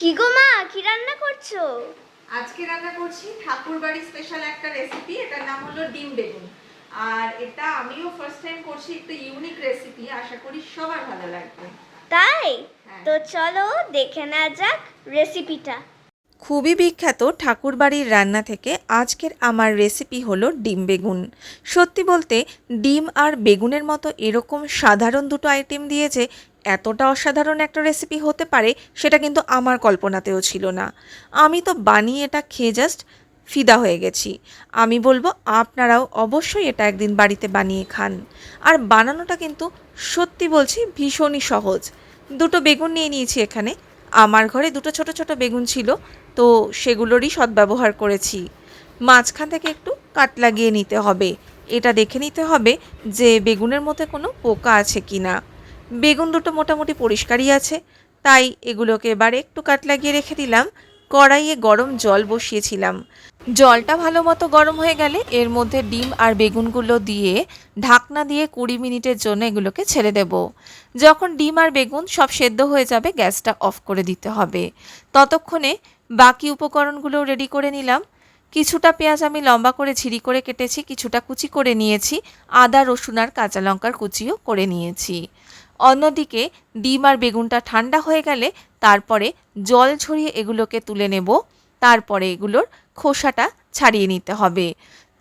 কি গো মা কি রান্না করছ? আজকে রান্না করছি ঠাকুরবাড়ি স্পেশাল একটা রেসিপি এটার নাম হলো ডিম বেগুন। আর এটা আমিও ফার্স্ট টাইম করছি একটু ইউনিক রেসিপি আশা করি সবার ভালো লাগবে। তাই? হ্যাঁ। তো চলো দেখে না যাক রেসিপিটা খুবই বিখ্যাত ঠাকুরবাড়ির রান্না থেকে আজকের আমার রেসিপি হলো ডিম বেগুন। সত্যি বলতে ডিম আর বেগুনের মতো এরকম সাধারণ দুটো আইটেম দিয়ে যে এতটা অসাধারণ একটা রেসিপি হতে পারে সেটা কিন্তু আমার কল্পনাতেও ছিল না। আমি তো বানিয়ে এটা খেয়ে জাস্ট ফিদা হয়ে গেছি। আমি বলব আপনারাও অবশ্যই এটা একদিন বাড়িতে বানিয়ে খান। আর বানানোটা কিন্তু সত্যি বলছি ভীষণই সহজ। দুটো বেগুন নিয়ে নিয়েছি এখানে। আমার ঘরে দুটো ছোট ছোট বেগুন ছিল, তো সেগুলোরই সদ্ব্যবহার করেছি। মাঝখান থেকে একটু কাট লাগিয়ে নিতে হবে। এটা দেখে নিতে হবে যে বেগুনের মধ্যে কোনো পোকা আছে কি না বেগুন দুটো মোটামুটি পরিষ্কারই আছে। তাই এগুলোকে এবার একটু কাট লাগিয়ে রেখে দিলাম। কড়াইয়ে গরম জল বসিয়েছিলাম। জলটা ভালো মতো গরম হয়ে গেলে এর মধ্যে ডিম আর বেগুনগুলো দিয়ে ঢাকনা দিয়ে কুড়ি মিনিটের জন্য এগুলোকে ছেড়ে দেব। যখন ডিম আর বেগুন সব সেদ্ধ হয়ে যাবে, গ্যাসটা অফ করে দিতে হবে। ততক্ষণে বাকি উপকরণগুলো রেডি করে নিলাম। কিছুটা পেঁয়াজ আমি লম্বা করে ঝিরি করে কেটেছি, কিছুটা কুচি করে নিয়েছি, আদা, রসুন আর কাঁচা লঙ্কার কুচিও করে নিয়েছি। অন্যদিকে ডিম আর বেগুনটা ঠান্ডা হয়ে গেলে তারপরে জল ঝরিয়ে এগুলোকে তুলে নেব। তারপরে এগুলোর খোসাটা ছাড়িয়ে নিতে হবে।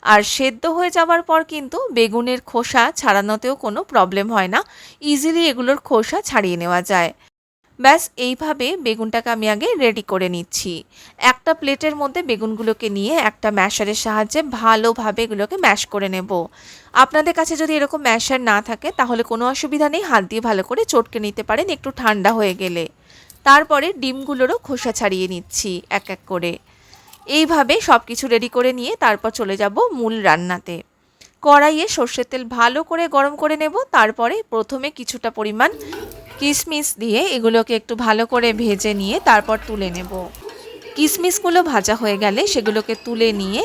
আর সেদ্ধ হয়ে যাওয়ার পর কিন্তু বেগুনের খোসা ছাড়ানোতেও কোনো প্রবলেম হয় না। ইজিলি এগুলোর খোসা ছাড়িয়ে নেওয়া যায়। ব্যাস, এইভাবে বেগুনটাকে আমি আগে রেডি করে নিচ্ছি। একটা প্লেটের মধ্যে বেগুনগুলোকে নিয়ে একটা ম্যাশারের সাহায্যে ভালোভাবে এগুলোকে ম্যাশ করে নেব। আপনাদের কাছে যদি এরকম ম্যাশার না থাকে, তাহলে কোনো অসুবিধা নেই, হাত দিয়ে ভালো করে চটকে নিতে পারেন, একটু ঠান্ডা হয়ে গেলে। তারপরে ডিমগুলোরও খোসা ছাড়িয়ে নিচ্ছি এক এক করে। এইভাবে সব কিছু রেডি করে নিয়ে তারপর চলে যাব মূল রান্নাতে। কড়াইয়ে সর্ষের তেল ভালো করে গরম করে নেব, তারপরে প্রথমে কিছুটা পরিমাণ কিশমিশ দিয়ে এগুলোকে একটু ভালো করে ভেজে নিয়ে তারপর তুলে নেব। কিশমিশগুলো ভাজা হয়ে গেলে সেগুলোকে তুলে নিয়ে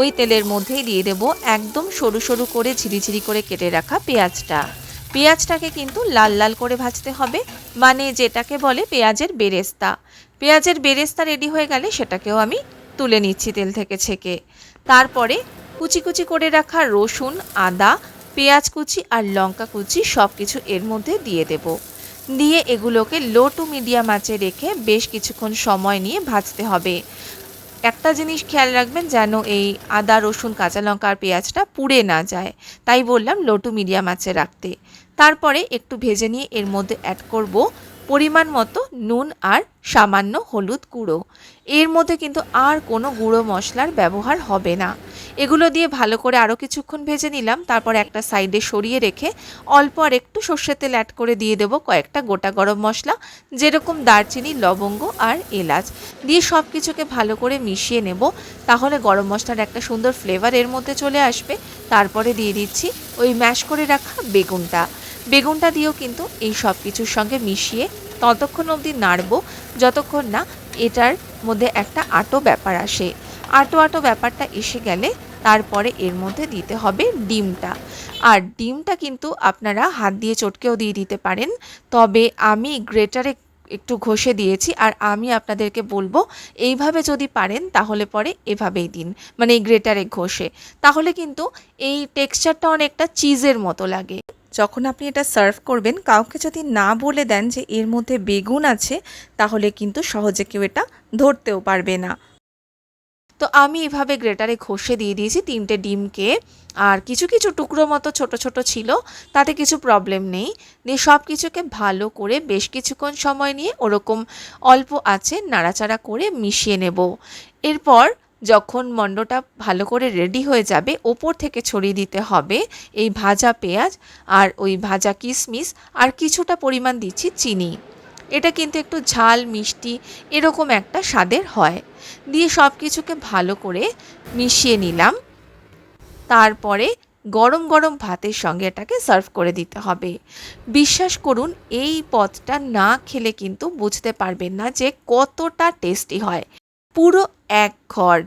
ওই তেলের মধ্যেই দিয়ে দেব একদম সরু সরু করে ঝিরিঝিরি করে কেটে রাখা পেঁয়াজটা। পেঁয়াজটাকে কিন্তু লাল লাল করে ভাজতে হবে মানে যেটাকে বলে পেঁয়াজের বেরেস্তা। পেঁয়াজের বেরেস্তা রেডি হয়ে গেলে সেটাকেও আমি তুলে নিচ্ছি তেল থেকে ছেঁকে। তারপরে কুচি কুচি করে রাখা রসুন, আদা, পেঁয়াজ কুচি আর লঙ্কা কুচি সব কিছু এর মধ্যে দিয়ে দেব। দিয়ে এগুলোকে লো টু মিডিয়াম আঁচে রেখে বেশ কিছুক্ষণ সময় নিয়ে ভাজতে হবে। একটা জিনিস খেয়াল রাখবেন যেন এই আদা, রসুন, কাঁচা লঙ্কার পেঁয়াজটা পুড়ে না যায়, তাই বললাম লো টু মিডিয়াম আঁচে রাখতে। তারপরে একটু ভেজে নিয়ে এর মধ্যে অ্যাড করব পরিমাণ মতো নুন আর সামান্য হলুদ গুঁড়ো। এর মধ্যে কিন্তু আর কোনো গুঁড়ো মশলার ব্যবহার হবে না। এগুলো দিয়ে ভালো করে আরও কিছুক্ষণ ভেজে নিলাম, তারপর একটা সাইডে সরিয়ে রেখে অল্প আর একটু সর্ষের তেল অ্যাড করে দিয়ে দেবো কয়েকটা গোটা গরম মশলা, যেরকম দারচিনি, লবঙ্গ আর এলাচ। দিয়ে সব কিছুকে ভালো করে মিশিয়ে নেব, তাহলে গরম মশলার একটা সুন্দর ফ্লেভার এর মধ্যে চলে আসবে। তারপরে দিয়ে দিচ্ছি ওই ম্যাশ করে রাখা বেগুনটা। বেগুনটা দিয়েও কিন্তু এই সব কিছুর সঙ্গে মিশিয়ে ততক্ষণ অবধি নাড়ব, যতক্ষণ না এটার মধ্যে একটা আটো ব্যাপার আসে। আটো আটো ব্যাপারটা এসে গেলে তারপরে এর মধ্যে দিতে হবে ডিমটা। আর ডিমটা কিন্তু আপনারা হাত দিয়ে চটকেও দিয়ে দিতে পারেন। তবে আমি গ্রেটারে একটু ঘষে দিয়েছি আর আমি আপনাদেরকে বলব, এইভাবে যদি পারেন তাহলে পরে এভাবেই দিন মানে এই গ্রেটারে ঘষে। তাহলে কিন্তু এই টেক্সচারটা অনেকটা চিজের মতো লাগে। যখন আপনি এটা সার্ভ করবেন, কাউকে যদি না বলে দেন যে এর মধ্যে বেগুন আছে, তাহলে কিন্তু সহজে কেউ এটা ধরতেও পারবে না। তো আমি এভাবে গ্রেটারে ঘষে দিয়ে দিয়েছি তিনটে ডিমকে। আর কিছু কিছু টুকরো মতো ছোট ছোট ছিল, তাতে কিছু প্রবলেম নেই। দিয়ে সব কিছুকে ভালো করে বেশ কিছুক্ষণ সময় নিয়ে ওরকম অল্প আছে, নাড়াচাড়া করে মিশিয়ে নেব। এরপর যখন মণ্ডটা ভালো করে রেডি হয়ে যাবে, ওপর থেকে ছড়িয়ে দিতে হবে এই ভাজা পেঁয়াজ আর ওই ভাজা কিশমিশ আর কিছুটা পরিমাণ দিচ্ছি চিনি। এটা কিন্তু একটু ঝাল, মিষ্টি এরকম একটা স্বাদের হয়। দিয়ে সব কিছুকে ভালো করে মিশিয়ে নিলাম। তারপরে গরম গরম ভাতের সঙ্গে এটাকে সার্ভ করে দিতে হবে। বিশ্বাস করুন, এই পদটা না খেলে কিন্তু বুঝতে পারবেন না যে কতটা টেস্টি হয়। পুরো এক ঘর